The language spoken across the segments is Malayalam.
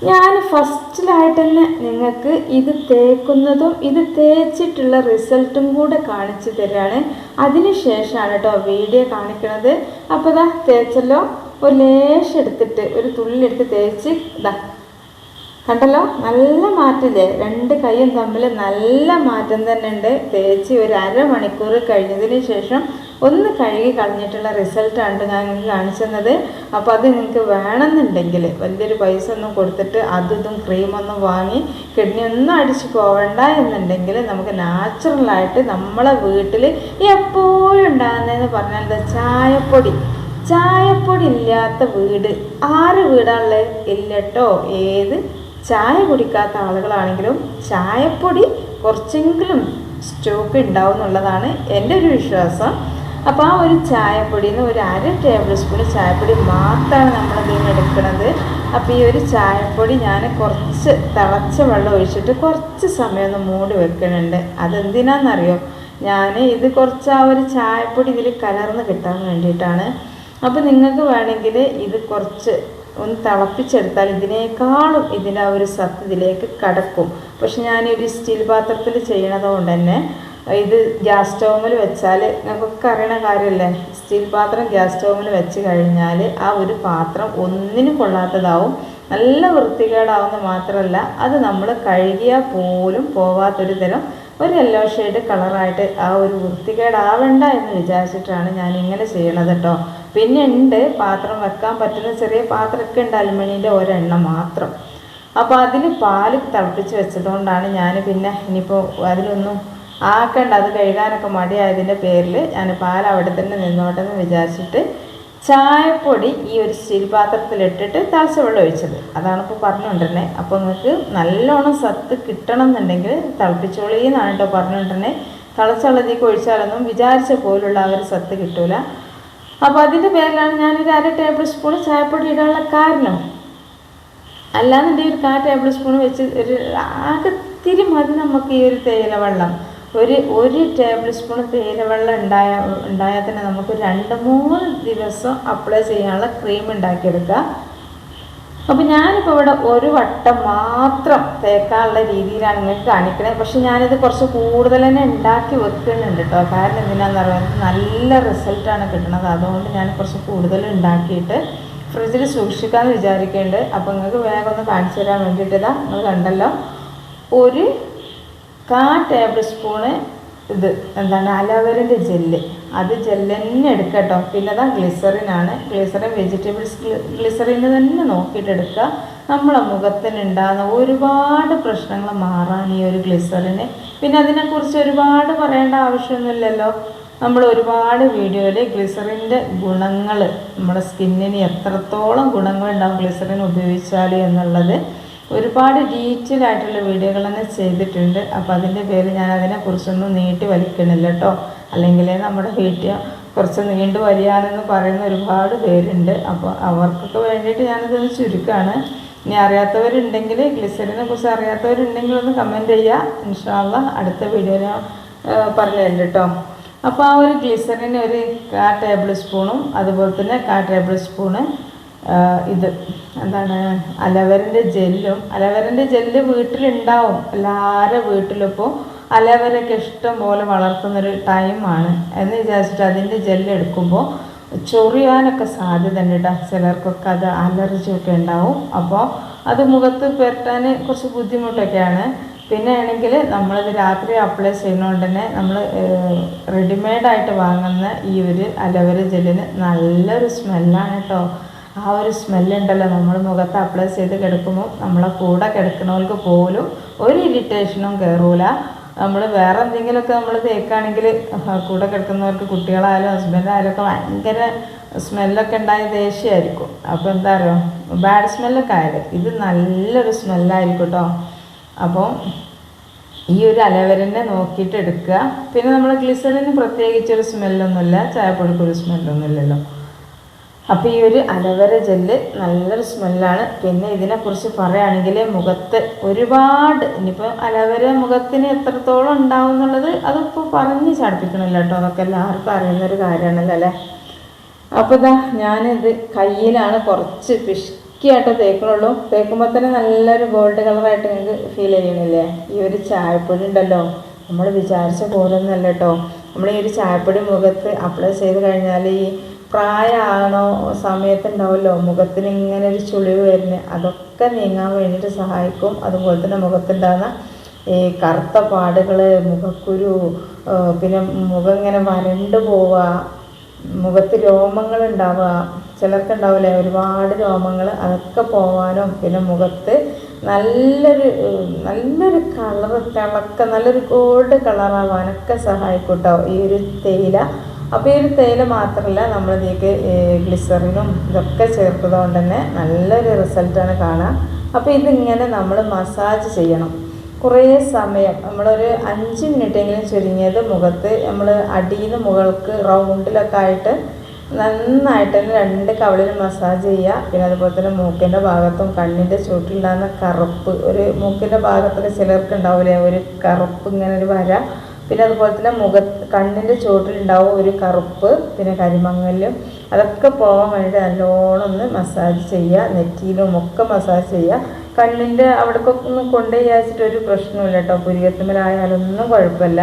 ഞാൻ ഫസ്റ്റിലായിട്ട് തന്നെ നിങ്ങൾക്ക് ഇത് തേക്കുന്നതും ഇത് തേച്ചിട്ടുള്ള റിസൾട്ടും കൂടെ കാണിച്ചു തരികയാണ് അതിന് ശേഷമാണ് കേട്ടോ വീഡിയോ കാണിക്കുന്നത് അപ്പോൾ ഇതാ തേച്ചല്ലോ. ഒരു ലേശം എടുത്തിട്ട് ഒരു തുള്ളി എടുത്ത് തേച്ച് ഇതാ കണ്ടല്ലോ? നല്ല മാറ്റില്ലേ? രണ്ട് കൈയും തമ്മിൽ നല്ല മാറ്റം തന്നെ ഉണ്ട് തേച്ച് ഒരു അരമണിക്കൂർ കഴിഞ്ഞതിന് ശേഷം ഒന്ന് കഴുകി കളഞ്ഞിട്ടുള്ള റിസൾട്ടാണ് ഞാൻ നിങ്ങൾക്ക് കാണിച്ചു അപ്പോൾ അത് നിങ്ങൾക്ക് വേണമെന്നുണ്ടെങ്കിൽ വലിയൊരു പൈസ ഒന്നും കൊടുത്തിട്ട് അതും ക്രീമൊന്നും വാങ്ങി കിഡ്നി ഒന്നും അടിച്ച് പോവണ്ട എന്നുണ്ടെങ്കിൽ നമുക്ക് നാച്ചുറലായിട്ട് നമ്മളെ വീട്ടിൽ എപ്പോഴും ഉണ്ടാകുന്നതെന്ന് പറഞ്ഞാൽ എന്താ? ചായപ്പൊടി. ചായപ്പൊടി ഇല്ലാത്ത വീട് ആറ് വീടാണുള്ളത് ഇല്ലട്ടോ ഏത്? ചായ കുടിക്കാത്ത ആളുകളാണെങ്കിലും ചായപ്പൊടി കുറച്ചെങ്കിലും സ്റ്റോക്ക് ഉണ്ടാവും എന്നുള്ളതാണ് എന്റെ ഒരു വിശ്വാസം. അപ്പോൾ ആ ഒരു ചായപ്പൊടിയിൽ നിന്ന് ഒരു അര ടേബിൾ സ്പൂൺ ചായപ്പൊടി മാത്രമാണ് നമ്മൾ നിന്ന് എടുക്കുന്നത് അപ്പോൾ ഈ ഒരു ചായപ്പൊടി ഞാൻ കുറച്ച് തിളച്ച വെള്ളം ഒഴിച്ചിട്ട് കുറച്ച് സമയം ഒന്ന് മൂടി വെക്കുന്നുണ്ട് അതെന്തിനാണെന്നറിയോ ഞാൻ ഇത് കുറച്ച് ആ ഒരു ചായപ്പൊടി ഇതിൽ കലർന്ന് കിട്ടാൻ വേണ്ടിയിട്ടാണ്. അപ്പോൾ നിങ്ങൾക്ക് വേണമെങ്കിൽ ഇത് കുറച്ച് ഒന്ന് തിളപ്പിച്ചെടുത്താൽ ഇതിനേക്കാളും ഇതിന്റെ ആ ഒരു സത്ത് ഇതിലേക്ക് കടക്കും. പക്ഷെ ഞാനൊരു സ്റ്റീൽ പാത്രത്തിൽ ചെയ്യണത് കൊണ്ട് തന്നെ ഇത് ഗ്യാസ് സ്റ്റൗമിൽ വെച്ചാൽ നമുക്ക് അറിയണ കാര്യമല്ലേ? സ്റ്റീൽ പാത്രം ഗ്യാസ് സ്റ്റൗമിൽ വെച്ച് കഴിഞ്ഞാൽ ആ ഒരു പാത്രം ഒന്നിനും കൊള്ളാത്തതാവും. നല്ല വൃത്തികേടാവുന്ന മാത്രമല്ല അത് നമ്മൾ കഴുകിയാൽ പോലും പോവാത്തൊരു തരം ഒരു യെല്ലോ ഷെയ്ഡ് കളറായിട്ട് ആ ഒരു വൃത്തികേടാവണ്ട എന്ന് വിചാരിച്ചിട്ടാണ് ഞാൻ ഇങ്ങനെ ചെയ്യണത് കേട്ടോ പിന്നെ ഉണ്ട് പാത്രം വെക്കാൻ പറ്റുന്ന ചെറിയ പാത്രമൊക്കെ ഉണ്ട് അലുമിനിയന്റെ ഒരെണ്ണം മാത്രം. അപ്പോൾ അതിൽ പാൽ തിളപ്പിച്ച് വെച്ചതുകൊണ്ടാണ് ഞാൻ പിന്നെ ഇനിയിപ്പോൾ അതിലൊന്നും ആക്കണ്ട അത് കഴുകാനൊക്കെ മടിയായതിന്റെ പേരിൽ ഞാൻ പാൽ അവിടെ തന്നെ നിന്നോട്ടെ എന്ന് വിചാരിച്ചിട്ട് ചായപ്പൊടി ഈ ഒരു സ്റ്റീൽ പാത്രത്തിലിട്ടിട്ട് തിളച്ച വെള്ളം ഒഴിച്ചത്. അതാണ് ഇപ്പോൾ പറഞ്ഞുകൊണ്ടിരുന്നത് അപ്പോൾ നിങ്ങൾക്ക് നല്ലോണം സത്ത് കിട്ടണം എന്നുണ്ടെങ്കിൽ തിളപ്പിച്ചോളി എന്നാണ് കേട്ടോ പറഞ്ഞുകൊണ്ടിരുന്നത് തിളച്ച വെള്ളത്തേക്ക് ഒഴിച്ചാലൊന്നും വിചാരിച്ച പോലുള്ള ആ ഒരു സത്ത് കിട്ടൂല. അപ്പോൾ അതിന്റെ പേരിലാണ് ഞാനൊരു അര ടേബിൾ സ്പൂൺ ചായപ്പൊടി ഇടാനുള്ള കാരണം. അല്ലാന്നുണ്ടെങ്കിൽ ഒരു കാ ടേബിൾ സ്പൂൺ വെച്ച് ഒരു ആകെ തിരി മതി നമുക്ക് ഈ ഒരു തേയില വെള്ളം. ഒരു ഒരു ടേബിൾ സ്പൂൺ തേയില വെള്ളം ഉണ്ടായ ഉണ്ടായാൽ തന്നെ നമുക്ക് രണ്ട് മൂന്ന് ദിവസം അപ്ലൈ ചെയ്യാനുള്ള ക്രീം ഉണ്ടാക്കിയെടുക്കുക. അപ്പോൾ ഞാനിപ്പോൾ ഇവിടെ ഒരു വട്ടം മാത്രം തേക്കാനുള്ള രീതിയിലാണ് നിങ്ങൾക്ക് കാണിക്കുന്നത് പക്ഷെ ഞാനിത് കുറച്ച് കൂടുതൽ തന്നെ ഉണ്ടാക്കി വെക്കുന്നുണ്ട് കേട്ടോ. കാരണം എന്തിനാണെന്ന് പറയുന്നത് നല്ല റിസൾട്ടാണ് കിട്ടുന്നത് അതുകൊണ്ട് ഞാൻ കുറച്ച് കൂടുതൽ ഉണ്ടാക്കിയിട്ട് ഫ്രിഡ്ജിൽ സൂക്ഷിക്കാമെന്ന് വിചാരിക്കുന്നുണ്ട്. അപ്പോൾ നിങ്ങൾക്ക് വേഗം ഒന്ന് കാണിച്ചു തരാൻ വേണ്ടിയിട്ടില്ല നിങ്ങൾ കണ്ടല്ലോ. ഒരു കാ ടേബിൾ സ്പൂണ് ഇത് എന്താണ് അലവരന്റെ ജെല്ല്. അത് ജെല്ല് തന്നെ എടുക്കട്ടോ പിന്നെ അതാ ഗ്ലിസറിനാണ് ഗ്ലിസറിൻ വെജിറ്റബിൾസ് ഗ്ലിസറിന് തന്നെ നോക്കിയിട്ട് എടുക്കുക. നമ്മളെ മുഖത്തിനുണ്ടാകുന്ന ഒരുപാട് പ്രശ്നങ്ങൾ മാറാൻ ഈ ഒരു ഗ്ലിസറിന് പിന്നെ അതിനെക്കുറിച്ച് ഒരുപാട് പറയേണ്ട ആവശ്യമൊന്നുമില്ലല്ലോ. നമ്മൾ ഒരുപാട് വീഡിയോയിൽ ഗ്ലിസറിന്റെ ഗുണങ്ങൾ നമ്മുടെ സ്കിന്നിന് എത്രത്തോളം ഗുണങ്ങളുണ്ടാവും ഗ്ലിസറിൻ ഉപയോഗിച്ചാൽ എന്നുള്ളത് ഒരുപാട് ഡീറ്റെയിൽ ആയിട്ടുള്ള വീഡിയോകൾ തന്നെ ചെയ്തിട്ടുണ്ട്. അപ്പോൾ അതിന്റെ പേര് ഞാൻ അതിനെക്കുറിച്ചൊന്നും നീട്ടി വലിക്കണില്ല കേട്ടോ അല്ലെങ്കിൽ നമ്മുടെ വീഡിയോ കുറച്ച് നീണ്ടു വരികയാണെന്ന് പറയുന്ന ഒരുപാട് പേരുണ്ട്. അപ്പോൾ അവർക്കൊക്കെ വേണ്ടിയിട്ട് ഞാനിതൊന്ന് ചുരുക്കമാണ് ഇനി അറിയാത്തവരുണ്ടെങ്കിൽ ഗ്ലിസറിനെ കുറിച്ച് അറിയാത്തവരുണ്ടെങ്കിൽ ഒന്ന് കമന്റ് ചെയ്യുക ഇൻഷാല്ല അടുത്ത വീഡിയോ ഞാൻ പറഞ്ഞു തരുന്നുണ്ട് കേട്ടോ അപ്പോൾ ആ ഒരു ഗ്ലിസറിന് ഒരു കാ ടേബിൾ സ്പൂണും അതുപോലെ തന്നെ കാ ടേബിൾ സ്പൂണ് ഇത് എന്താണ് അലവരന്റെ ജെല്ലും അലവരന്റെ ജെല്ല് വീട്ടിലുണ്ടാവും. എല്ലാവരുടെ വീട്ടിലിപ്പോൾ അലവരൊക്കെ ഇഷ്ടം പോലെ വളർത്തുന്നൊരു ടൈമാണ് എന്ന് വിചാരിച്ചിട്ട് അതിന്റെ ജെല്ല് എടുക്കുമ്പോൾ ചൊറിയാനൊക്കെ സാധ്യത ഉണ്ട് കേട്ടോ. ചിലർക്കൊക്കെ അത് അലർജിയൊക്കെ ഉണ്ടാവും. അപ്പോൾ അത് മുഖത്ത് പെരട്ടാൻ കുറച്ച് ബുദ്ധിമുട്ടൊക്കെയാണ്. പിന്നെ ആണെങ്കിൽ നമ്മളത് രാത്രി അപ്ലൈ ചെയ്യുന്നതുകൊണ്ട് തന്നെ നമ്മൾ റെഡിമെയ്ഡായിട്ട് വാങ്ങുന്ന ഈ ഒരു അലവര ജെല്ലിന് നല്ലൊരു സ്മെല്ലാണ് കേട്ടോ. ആ ഒരു സ്മെല്ലുണ്ടല്ലോ നമ്മൾ മുഖത്ത് അപ്ലൈ ചെയ്ത് കിടക്കുമ്പോൾ നമ്മളെ കൂടെ കിടക്കുന്നവർക്ക് പോലും ഒരു ഇറിറ്റേഷനും കയറൂല നമ്മൾ വേറെ എന്തെങ്കിലുമൊക്കെ നമ്മൾ തേക്കാണെങ്കിൽ കൂടെ കിടക്കുന്നവർക്ക് കുട്ടികളായാലും ഹസ്ബൻഡായാലും ഒക്കെ ഭയങ്കര സ്മെല്ലൊക്കെ ഉണ്ടായ ദേഷ്യമായിരിക്കും. അപ്പോൾ എന്താ പറയുക ബാഡ് സ്മെല്ലൊക്കെ ആയാലും ഇത് നല്ലൊരു സ്മെല്ലായിരിക്കും കേട്ടോ അപ്പോൾ ഈ ഒരു അലവരനെ നോക്കിയിട്ട് എടുക്കുക. പിന്നെ നമ്മൾ ഗ്ലിസറിന് പ്രത്യേകിച്ചൊരു സ്മെല്ലൊന്നുമില്ല ചായപ്പൊടിക്കൊരു സ്മെല്ലൊന്നുമില്ലല്ലോ അപ്പോൾ ഈ ഒരു അലവര ജെല്ല് നല്ലൊരു സ്മെല്ലാണ്. പിന്നെ ഇതിനെക്കുറിച്ച് പറയുകയാണെങ്കിൽ മുഖത്ത് ഒരുപാട് ഇനിയിപ്പോൾ അലവര മുഖത്തിന് എത്രത്തോളം ഉണ്ടാവും എന്നുള്ളത് അതിപ്പോൾ പറഞ്ഞ് ചാടിപ്പിക്കണമല്ലോ കേട്ടോ. അതൊക്കെ എല്ലാവർക്കും അറിയുന്നൊരു കാര്യമാണല്ലോ അല്ലേ? അപ്പോൾ ഇതാ ഞാനിത് കയ്യിലാണ് കുറച്ച് പിഷ്കിയായിട്ട് തേക്കണുള്ളൂ. തേക്കുമ്പോൾ തന്നെ നല്ലൊരു ഗോൾഡ് കളറായിട്ട് നിങ്ങൾക്ക് ഫീൽ ചെയ്യണില്ലേ ഈ ഒരു ചായപ്പൊടി ഉണ്ടല്ലോ. നമ്മൾ വിചാരിച്ച പോലൊന്നല്ല കേട്ടോ. നമ്മൾ ഈ ഒരു ചായപ്പൊടി മുഖത്ത് അപ്ലൈ ചെയ്ത് കഴിഞ്ഞാൽ ഈ പ്രായമാണോ സമയത്തുണ്ടാവുമല്ലോ മുഖത്തിന് ഇങ്ങനെ ഒരു ചുളിവ് വരുന്നത് അതൊക്കെ നീങ്ങാൻ വേണ്ടിയിട്ട് സഹായിക്കും. അതുപോലെ തന്നെ മുഖത്തുണ്ടാകുന്ന ഈ കറുത്ത പാടുകൾ മുഖക്കുരു പിന്നെ മുഖം ഇങ്ങനെ വരണ്ടു പോവുക മുഖത്ത് രോമങ്ങൾ ഉണ്ടാവുക ചിലർക്കുണ്ടാവില്ലേ ഒരുപാട് രോമങ്ങൾ അതൊക്കെ പോവാനും പിന്നെ മുഖത്ത് നല്ലൊരു നല്ലൊരു കളർ തിളക്ക നല്ലൊരു ഗോൾഡ് കളറാവാനൊക്കെ സഹായിക്കും കേട്ടോ ഈ ഒരു തേയില അപ്പോൾ ഈ ഒരു തേയില മാത്രമല്ല നമ്മൾ ഇതിലേക്ക് ഗ്ലിസറിനും ഇതൊക്കെ ചേർത്തത് കൊണ്ട് തന്നെ നല്ലൊരു റിസൾട്ടാണ് കാണാം. അപ്പോൾ ഇതിങ്ങനെ നമ്മൾ മസാജ് ചെയ്യണം. കുറേ സമയം നമ്മളൊരു അഞ്ച് മിനിറ്റെങ്കിലും ചുരുങ്ങിയത് മുഖത്ത് നമ്മൾ അടിയിൽ നിന്ന് മുകൾക്ക് റൗണ്ടിലൊക്കെ ആയിട്ട് നന്നായിട്ട് തന്നെ രണ്ട് കവളിൽ മസാജ് ചെയ്യുക. പിന്നെ അതുപോലെ തന്നെ മൂക്കിന്റെ ഭാഗത്തും കണ്ണിന്റെ ചുവട്ടിലുണ്ടാകുന്ന കറുപ്പ് ഒരു മൂക്കിന്റെ ഭാഗത്തൊക്കെ ചിലർക്ക് ഉണ്ടാവില്ലേ ഒരു കറുപ്പ് ഇങ്ങനെ ഒരു വര. പിന്നെ അതുപോലെ തന്നെ മുഖ കണ്ണിന്റെ ചുവട്ടിലുണ്ടാവും ഒരു കറുപ്പ് പിന്നെ കരിമങ്ങലും. അതൊക്കെ പോകാൻ വേണ്ടി നല്ലോണം ഒന്ന് മസാജ് ചെയ്യുക. നെറ്റിയിലും ഒക്കെ മസാജ് ചെയ്യുക. കണ്ണിന്റെ അവിടേക്കൊക്കെ ഒന്ന് കൊണ്ടുപോയി ഒരു പ്രശ്നമില്ല കേട്ടോ. പുരികത്തുമ്മലായാലൊന്നും കുഴപ്പമില്ല.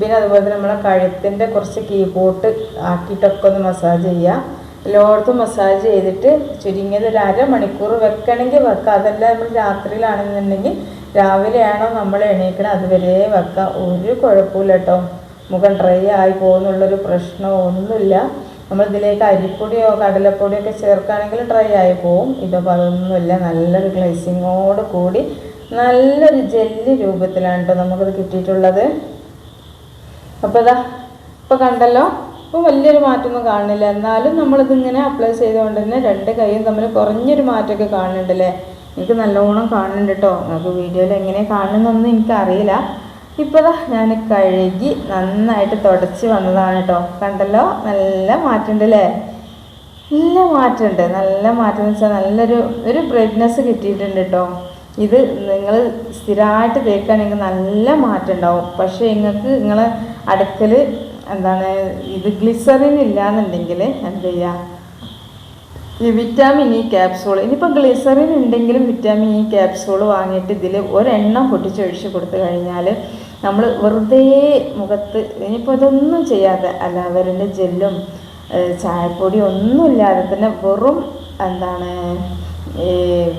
പിന്നെ അതുപോലെ തന്നെ നമ്മളെ കഴുത്തിന്റെ കുറച്ച് കീബോട്ട് ആക്കിയിട്ടൊക്കെ ഒന്ന് മസാജ് ചെയ്യുക. എല്ലായിടത്തും മസാജ് ചെയ്തിട്ട് ചുരുങ്ങിയത് ഒരു അരമണിക്കൂർ വെക്കണമെങ്കിൽ വെക്കാം. അതല്ല നമ്മൾ രാത്രിയിലാണെന്നുണ്ടെങ്കിൽ രാവിലെയാണോ നമ്മൾ എണീക്കണം? അതുവരെ വെക്കാം. ഒരു കുഴപ്പമില്ല കേട്ടോ. മുഖം ഡ്രൈ ആയി പോകുന്നുള്ളൊരു പ്രശ്നമോ ഒന്നുമില്ല. നമ്മൾ ഇതിലേക്ക് അരിപ്പൊടിയോ കടലപ്പൊടിയോ ഒക്കെ ചേർക്കുകയാണെങ്കിൽ ഡ്രൈ ആയി പോവും. ഇതപ്പോൾ അതൊന്നുമില്ല. നല്ലൊരു ഗ്ലേസിങ്ങോട് കൂടി നല്ലൊരു ജെല്ലി രൂപത്തിലാണ് കേട്ടോ നമുക്കത് കിട്ടിയിട്ടുള്ളത്. അപ്പോൾ ഇതാ ഇപ്പോൾ കണ്ടല്ലോ? ഇപ്പോൾ വലിയൊരു മാറ്റമൊന്നും കാണുന്നില്ല. എന്നാലും നമ്മളിതിങ്ങനെ അപ്ലൈ ചെയ്തുകൊണ്ട് തന്നെ രണ്ട് കൈയും തമ്മിൽ കുറഞ്ഞൊരു മാറ്റമൊക്കെ കാണുന്നുണ്ടല്ലേ? എനിക്ക് നല്ലോണം കാണുന്നുണ്ട് കേട്ടോ നമുക്ക് വീഡിയോയിൽ എങ്ങനെ കാണുന്നൊന്നും എനിക്കറിയില്ല. ഇപ്പോൾ ഞാൻ കഴുകി നന്നായിട്ട് തുടച്ച് വന്നതാണ് കേട്ടോ കണ്ടല്ലോ? നല്ല മാറ്റമുണ്ട് അല്ലേ നല്ല മാറ്റമുണ്ട്. നല്ല മാറ്റം എന്ന് വെച്ചാൽ നല്ലൊരു ഒരു ബ്രൈറ്റ്നെസ് കിട്ടിയിട്ടുണ്ട് കേട്ടോ ഇത് നിങ്ങൾ സ്ഥിരമായിട്ട് തേക്കുകയാണെങ്കിൽ നല്ല മാറ്റം ഉണ്ടാവും. പക്ഷേ നിങ്ങൾക്ക് നിങ്ങൾ അടുക്കൽ എന്താണ് ഇത് ഗ്ലിസറിൻ ഇല്ലയെന്നുണ്ടെങ്കിൽ എന്ത് ചെയ്യുക ഈ വിറ്റാമിൻ ഇ ക്യാപ്സൂൾ ഇനിയിപ്പോൾ ഗ്ലിസറിൻ ഉണ്ടെങ്കിലും വിറ്റാമിൻ ഇ ക്യാപ്സൂൾ വാങ്ങിയിട്ട് ഇതിൽ ഒരെണ്ണം പൊട്ടിച്ചൊഴിച്ച് കൊടുത്തു കഴിഞ്ഞാൽ നമ്മൾ വെറുതെ മുഖത്ത് ഇനിയിപ്പോൾ ഇതൊന്നും ചെയ്യാതെ അലാവരന്റെ ജെല്ലും ചായപ്പൊടി ഒന്നുമില്ലാതെ തന്നെ വെറും എന്താണ് ഈ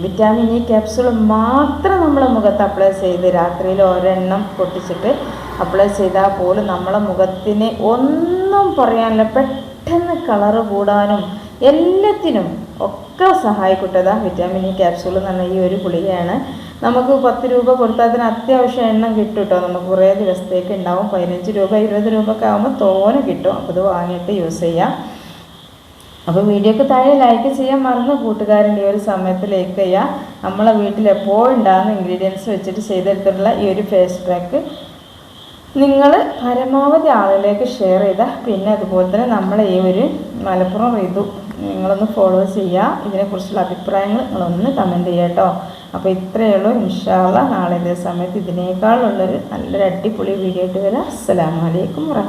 വിറ്റാമിൻ ഇ ക്യാപ്സൂൾ മാത്രം നമ്മളെ മുഖത്ത് അപ്ലൈ ചെയ്ത് രാത്രിയിൽ ഒരെണ്ണം പൊട്ടിച്ചിട്ട് അപ്ലൈ ചെയ്താൽ പോലും നമ്മളെ മുഖത്തിന് ഒന്നും പറയാനില്ല. പെട്ടെന്ന് കളറ് കൂടാനും എല്ലാത്തിനും ഒക്കെ സഹായിക്കട്ടതാ വിറ്റാമിൻ ഇ ക്യാപ്സൂൾ എന്ന് പറഞ്ഞ ഈ ഒരു ഗുളികയാണ്. നമുക്ക് പത്ത് രൂപ കൊടുത്താൽ അതിന് അത്യാവശ്യം എണ്ണം കിട്ടും കേട്ടോ നമുക്ക് കുറേ ദിവസത്തേക്ക് ഉണ്ടാവും. പതിനഞ്ച് രൂപ ഇരുപത് രൂപ ഒക്കെ ആകുമ്പോൾ തോനെ കിട്ടും. അപ്പോൾ ഇത് വാങ്ങിയിട്ട് യൂസ് ചെയ്യാം. അപ്പോൾ വീഡിയോക്ക് താഴെ ലൈക്ക് ചെയ്യാൻ മറന്ന് കൂട്ടുകാരന്റെ ഈ ഒരു സമയത്ത് ലൈക്ക് ചെയ്യുക നമ്മളെ വീട്ടിൽ എപ്പോഴും ഉണ്ടാകുന്ന ഇൻഗ്രീഡിയൻസ് വെച്ചിട്ട് ചെയ്തെടുത്തിട്ടുള്ള ഈ ഒരു ഫേസ് പാക്ക് നിങ്ങൾ പരമാവധി ആളുകളിലേക്ക് ഷെയർ ചെയ്താൽ പിന്നെ അതുപോലെ തന്നെ നമ്മളെ ഈ ഒരു മലപ്പുറം ഋതു നിങ്ങളൊന്ന് ഫോളോ ചെയ്യുക ഇതിനെക്കുറിച്ചുള്ള അഭിപ്രായങ്ങൾ നിങ്ങളൊന്ന് കമന്റ് ചെയ്യുക കേട്ടോ അപ്പോൾ ഇത്രയേ ഉള്ളൂ. ഇൻഷാല്ല നാളെ ഇതേ സമയത്ത് ഇതിനേക്കാളുള്ളൊരു നല്ലൊരു അടിപൊളി വീഡിയോ ആയിട്ട് വരാം. അസ്സാം വലൈക്കും വറഹ്മ